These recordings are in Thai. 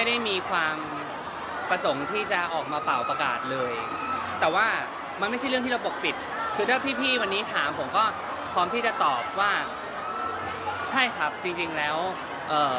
ไม่ได้มีความประสงค์ที่จะออกมาเป่าประกาศเลย แต่ว่ามันไม่ใช่เรื่องที่เราปกปิด คือถ้าพี่ๆวันนี้ถามผมก็พร้อมที่จะตอบว่า ใช่ครับจริง ๆแล้วเออ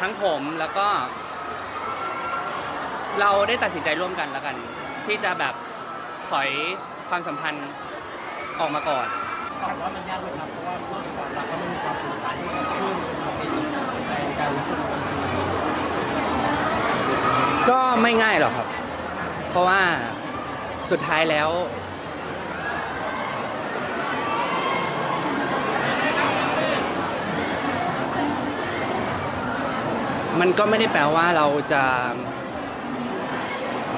ทั้งผมแล้วก็ เราได้ตัดสินใจร่วมกันแล้วกัน ที่จะแบบถอยความสัมพันธ์ออกมาก่อนถามว่ามันยากไหมครับเพราะว่าเรื่องความรักก็มันมีความผูกพันที่กิดขึ้นจนมาเป็นแฟนกันแล้วจนมาเป็น ก็ ไม่ง่ายหรอกครับ เพราะว่าสุดท้ายแล้ว มันก็ไม่ได้แปลว่าเราจะ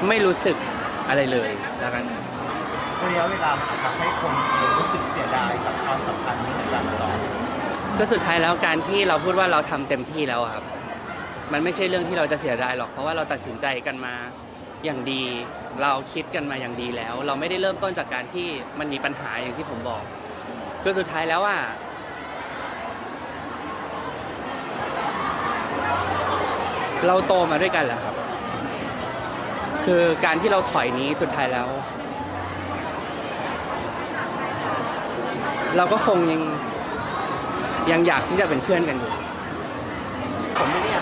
ไม่รู้สึกอะไรเลยแล้วกันระยะเวลามันอาจทำให้คนรู้สึกเสียดายกับความสัมพันธ์นี้เหมือนกันตลอดคือสุดท้ายแล้วการที่เราพูดว่าเราทำเต็มที่แล้วอะครับ มันไม่ใช่เรื่องที่เราจะเสียดายหรอก เพราะว่าเราตัดสินใจกันมาอย่างดี เราคิดกันมาอย่างดีแล้ว เราไม่ได้เริ่มต้นจากการที่มันมีปัญหาอย่างที่ผมบอกคือสุดท้ายแล้วว่าเราโตมาด้วยกันแหละครับ คือการที่เราถอยนี้สุดท้ายแล้ว เราก็คงยังยังอยากที่จะเป็นเพื่อนกันอยู่ ผมไม่ได้อะ